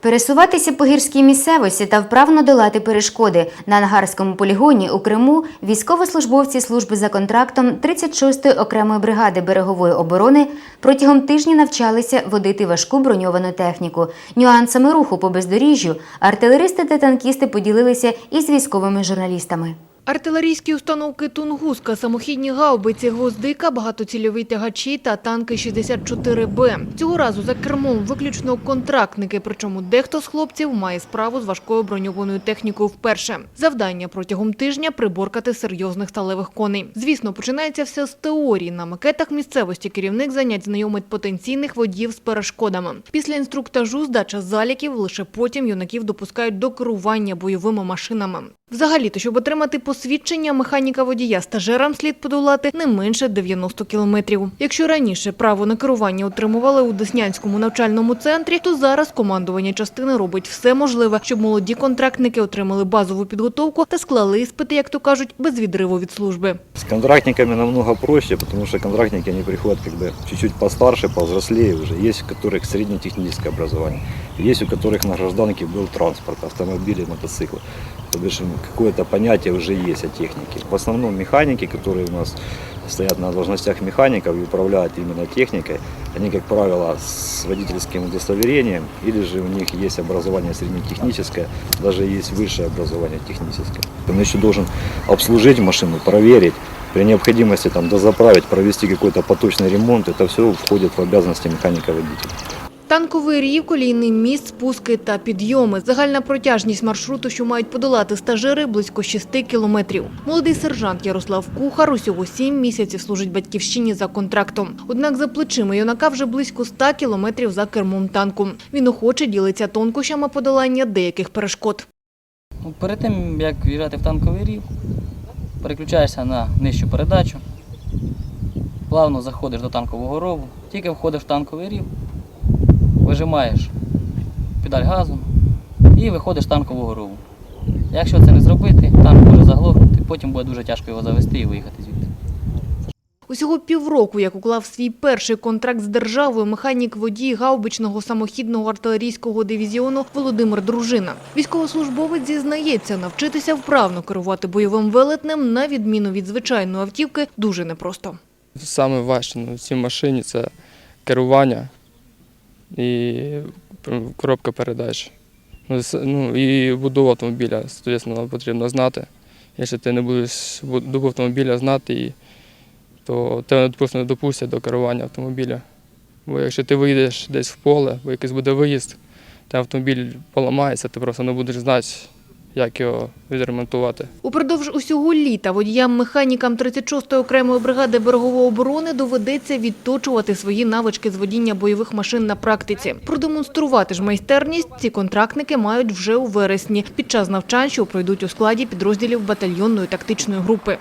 Пересуватися по гірській місцевості та вправно долати перешкоди на ангарському полігоні у Криму військовослужбовці служби за контрактом 36-ї окремої бригади берегової оборони протягом тижня навчалися водити важку броньовану техніку. Нюансами руху по бездоріжжю артилеристи та танкісти поділилися із військовими журналістами. Артилерійські установки «Тунгуска», самохідні гаубиці «Гвоздика», багатоцільові тягачі та танки 64Б. Цього разу за кермом виключно контрактники, причому дехто з хлопців має справу з важкою броньованою технікою вперше. Завдання протягом тижня – приборкати серйозних сталевих коней. Звісно, починається все з теорії. На макетах місцевості керівник занять знайомить потенційних водіїв з перешкодами. Після інструктажу здача заліків, лише потім юнаків допускають до керування бойовими машинами. Взагалі-то, щоб отримати посвідчення механіка водія стажерам слід подолати не менше 90 кілометрів. Якщо раніше право на керування отримували у Деснянському навчальному центрі, то зараз командування частини робить все можливе, щоб молоді контрактники отримали базову підготовку та склали іспити, як то кажуть, без відриву від служби. С контрактниками намного проще, потому что контрактники, они приходят как чуть-чуть постарше, повзрослее уже. Есть у которых среднетехническое образование, есть у которых на гражданке был транспорт, автомобили, мотоциклы. То бишь какое-то понятие уже есть о технике. В основном механики, которые у нас стоят на должностях механиков и управляют именно техникой, они, как правило, с водительским удостоверением, или же у них есть образование среднетехническое, даже есть высшее образование техническое. Он еще должен обслужить машину, проверить, при необходимости там дозаправить, провести какой-то поточный ремонт, это все входит в обязанности механика-водителя. Танковий рів, колійний міст, спуски та підйоми. Загальна протяжність маршруту, що мають подолати стажери, близько 6 кілометрів. Молодий сержант Ярослав Кухар усього 7 місяців служить батьківщині за контрактом. Однак за плечима юнака вже близько 100 кілометрів за кермом танку. Він охоче ділиться тонкощами подолання деяких перешкод. Ну, Перед тим, як в'їжджати в танковий рів, переключаєшся на нижчу передачу, плавно заходиш до танкового рову, тільки входиш в танковий рів, вижимаєш педаль газу і виходиш з танкового рову. Якщо це не зробити, танк може заглохнути, потім буде дуже тяжко його завести і виїхати звідти. Усього півроку, як уклав свій перший контракт з державою, механік-водій гаубичного самохідного артилерійського дивізіону Володимир Дружина. Військовослужбовець зізнається, навчитися вправно керувати бойовим велетнем, на відміну від звичайної автівки, дуже непросто. Саме важче на цій машині це керування і коробка передач. Ну, ну, і будову автомобіля, звісно, потрібно знати. Якщо ти не будеш добу автомобіля знати, то тебе просто не допустять до керування автомобіля. Бо якщо ти вийдеш десь в поле, бо якийсь буде виїзд, та автомобіль поламається, ти просто не будеш знати, як його відремонтувати. Упродовж усього літа водіям-механікам 36-ї окремої бригади берегової оборони доведеться відточувати свої навички з водіння бойових машин на практиці. Продемонструвати ж майстерність ці контрактники мають вже у вересні під час навчань, що пройдуть у складі підрозділів батальйонної тактичної групи.